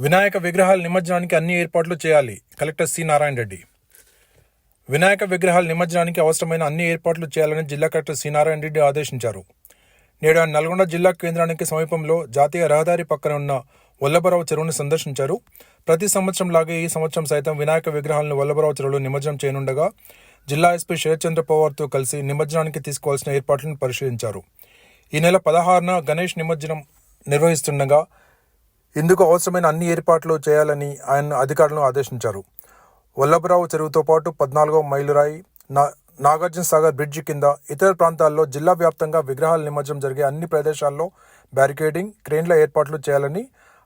వినాయక విగ్రహాల నిమజ్జనానికి అన్ని ఏర్పాట్లు చేయాలి. Collector C Narayana Reddy. Vinayaka విగ్రహాల నిమజ్జనానికి అవసరమైన అన్ని ఏర్పాట్లు చేయాలని జిల్లా కలెక్టర్ సి నారాయణ రెడ్డి ఆదేశించారు. నేడు ఆయన నల్గొండ జిల్లా కేంద్రానికి సమీపంలో జాతీయ రహదారి పక్కన ఉన్న వల్లభరావు చెరువును సందర్శించారు. ప్రతి సంవత్సరం లాగే ఈ సంవత్సరం సైతం వినాయక విగ్రహాలను వల్లభరావు చెరువులో నిమజ్జనం చేయనుండగా జిల్లా ఎస్పీ శరత్చంద్ర పవార్తో కలిసి నిమజ్జనానికి తీసుకోవాల్సిన ఏర్పాట్లను పరిశీలించారు. ఈ నెల పదహారున గణేష్ నిమజ్జనం నిర్వహిస్తుండగా ఇందుకు అవసరమైన అన్ని ఏర్పాట్లు చేయాలని ఆయన అధికారులను ఆదేశించారు. వల్లభరావు చెరువుతో పాటు పద్నాలుగో మైలురాయి నా నాగార్జున సాగర్ బ్రిడ్జి కింద ఇతర ప్రాంతాల్లో జిల్లా వ్యాప్తంగా విగ్రహాల నిమజ్జనం జరిగే అన్ని ప్రదేశాల్లో బ్యారికేడింగ్ క్రేన్ల ఏర్పాట్లు చేయాలని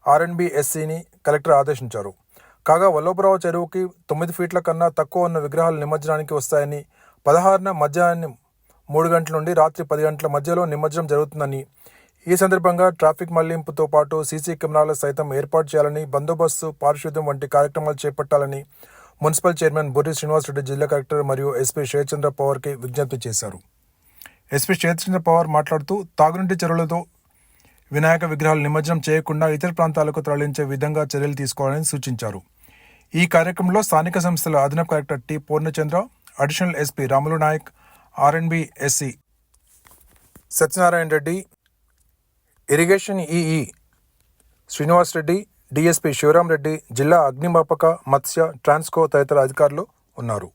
ఆర్ఎన్బి ఎస్సీని కలెక్టర్ ఆదేశించారు. కాగా వల్లభరావు చెరువుకి తొమ్మిది ఫీట్ల కన్నా తక్కువ ఉన్న విగ్రహాలు నిమజ్జనానికి వస్తాయని పదహారున మధ్యాహ్నం మూడు గంటల నుండి రాత్రి పది గంటల మధ్యలో నిమజ్జనం జరుగుతుందని ఈ సందర్భంగా ట్రాఫిక్ మళ్ళింపుతో పాటు సీసీ కెమెరాలు సైతం ఏర్పాటు చేయాలని బందోబస్తు పారిశుద్ధ్యం వంటి కార్యక్రమాలు చేపట్టాలని మున్సిపల్ చైర్మన్ బొర్రి శ్రీనివాసరెడ్డి జిల్లా కలెక్టర్ మరియు ఎస్పీ శరత్చంద్ర పవార్కి విజ్ఞప్తి చేశారు. ఎస్పీ శరత్చంద్ర పవార్ మాట్లాడుతూ తాగునీటి చెరువులతో వినాయక విగ్రహాలు నిమజ్జనం చేయకుండా ఇతర ప్రాంతాలకు తరలించే విధంగా చర్యలు తీసుకోవాలని సూచించారు. ఈ కార్యక్రమంలో స్థానిక సంస్థల అదనపు collector T Purnachandra additional SP Ramulu Nayak RNB SC Satyanarayana Reddy irrigation EE Srinivas Reddy DSP Shivaram Reddy జిల్లా అగ్నిమాపక మత్స్య ట్రాన్స్కో తదితర అధికారులు ఉన్నారు.